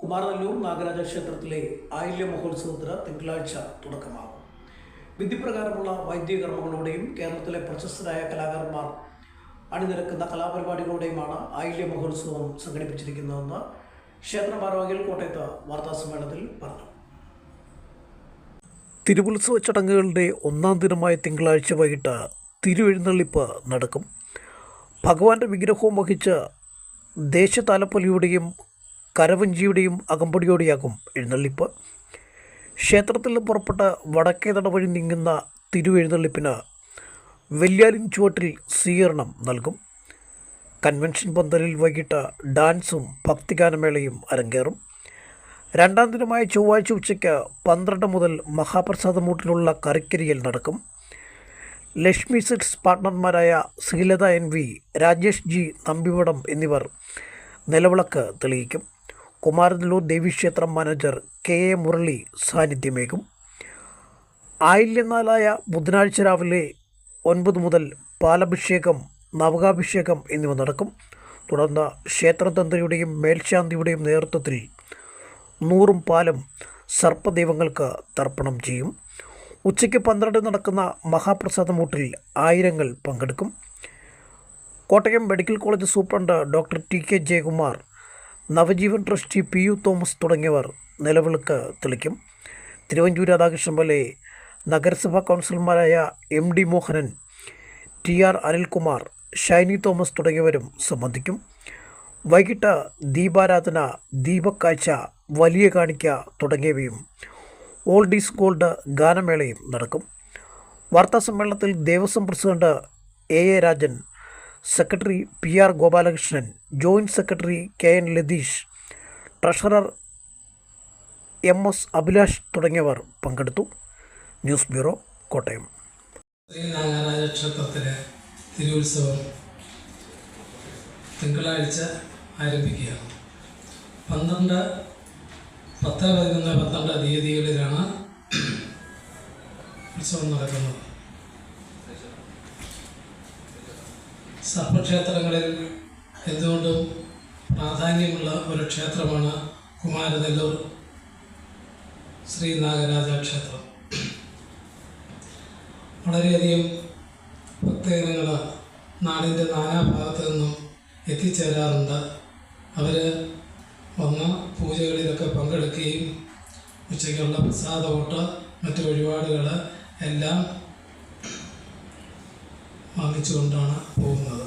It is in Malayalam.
കുമാരനെല്ലൂർ നാഗരാജ ക്ഷേത്രത്തിലെ ആയില്യ മഹോത്സവത്തിന് തിങ്കളാഴ്ച തുടക്കമാകും. വിധിപ്രകാരമുള്ള വൈദ്യകർമ്മങ്ങളോടെയും കേരളത്തിലെ പ്രശസ്തരായ കലാകാരന്മാർ അണിനിരക്കുന്ന കലാപരിപാടികളോടെയുമാണ് ആയില്യ മഹോത്സവം സംഘടിപ്പിച്ചിരിക്കുന്നതെന്ന് ക്ഷേത്ര ഭാരവാഹികൾ കോട്ടയത്ത് വാർത്താസമ്മേളനത്തിൽ പറഞ്ഞു. തിരുവുത്സവ ചടങ്ങുകളുടെ ഒന്നാം ദിനമായ തിങ്കളാഴ്ച വൈകിട്ട് തിരുവെഴുന്നള്ളിപ്പ് നടക്കും. ഭഗവാന്റെ വിഗ്രഹവും വഹിച്ച് ദേശതാലപ്പൊലിയുടെയും കരവഞ്ചിയുടെയും അകമ്പടിയോടെയാകും എഴുന്നള്ളിപ്പ്. ക്ഷേത്രത്തിൽ നിന്ന് പുറപ്പെട്ട് വടക്കേ വഴി നീങ്ങുന്ന തിരുവെഴുന്നള്ളിപ്പിന് വെല്യാലിൻ ചുവട്ടിൽ സ്വീകരണം നൽകും. കൺവെൻഷൻ പന്തലിൽ വൈകിട്ട് ഡാൻസും ഭക്തിഗാനമേളയും അരങ്ങേറും. രണ്ടാം ദിനമായ ചൊവ്വാഴ്ച ഉച്ചയ്ക്ക് പന്ത്രണ്ട് മുതൽ മഹാപ്രസാദമൂട്ടിലുള്ള കറിക്കരിയൽ നടക്കും. Lakshmi chits പാർട്ട്ണർമാരായ Srilatha N V Rajesh G Nambimadam എന്നിവർ നിലവിളക്ക് തെളിയിക്കും. കുമാരനെല്ലൂർ ദേവീക്ഷേത്രം മാനേജർ കെ എ മുരളി സാന്നിധ്യമേകും. ആയില്യനാലായ ബുധനാഴ്ച രാവിലെ ഒൻപത് മുതൽ പാലഭിഷേകം നവകാഭിഷേകം എന്നിവ നടക്കും. തുടർന്ന് ക്ഷേത്രതന്ത്രിയുടെയും മേൽശാന്തിയുടെയും നേതൃത്വത്തിൽ നൂറും പാലം സർപ്പദൈവങ്ങൾക്ക് തർപ്പണം ചെയ്യും. ഉച്ചയ്ക്ക് പന്ത്രണ്ട് നടക്കുന്ന മഹാപ്രസാദമൂട്ടിൽ ആയിരങ്ങൾ പങ്കെടുക്കും. Kottayam medical college superintendent doctor T K Jayakumar Navajeevan trustee P U Thomas തുടങ്ങിയവർ നിലവിളക്ക് തെളിക്കും. തിരുവഞ്ചൂർ രാധാകൃഷ്ണൻ പോലെ നഗരസഭാ കൗൺസിലർമാരായ M D Mohanan T R Anilkumar Shiny Thomas തുടങ്ങിയവരും സംബന്ധിക്കും. വൈകിട്ട് ദീപാരാധന ദീപക്കാഴ്ച വലിയ കാണിക്ക തുടങ്ങിയവയും ഓൾഡ് ഈസ് ഗോൾഡ് ഗാനമേളയും നടക്കും. വാർത്താസമ്മേളനത്തിൽ Devaswom president A A Rajan secretary P R Gopalakrishnan joint secretary K N Latheesh treasurer M S Abhilash തുടങ്ങിയവർ പങ്കെടുത്തു. News bureau Kottayam. ശ്രീനാഗരാജ ക്ഷേത്രത്തിലെ തിരുവുത്സവം തിങ്കളാഴ്ച ആരംഭിക്കുകയാണ്. പന്ത്രണ്ട് പത്ത് പതിനൊന്ന് പന്ത്രണ്ട് തീയതികളിലാണ് ഉത്സവം നടക്കുന്നത്. സർപ്പക്ഷേത്രങ്ങളിൽ എന്തുകൊണ്ടും പ്രാധാന്യമുള്ള ഒരു ക്ഷേത്രമാണ് കുമാരനെല്ലൂർ ശ്രീനാഗരാജ ക്ഷേത്രം. വളരെയധികം ഭക്തജനങ്ങൾ നാടിന്റെ നാനാഭാഗത്തു നിന്നും എത്തിച്ചേരാറുണ്ട്. അവർ വന്ന് പൂജകളിലൊക്കെ പങ്കെടുക്കുകയും ഉച്ചയ്ക്കുള്ള പ്രസാദമൂട്ട് മറ്റു വഴിപാടുകൾ എല്ലാം വാങ്ങിച്ചുകൊണ്ടാണ് പോകുന്നത്.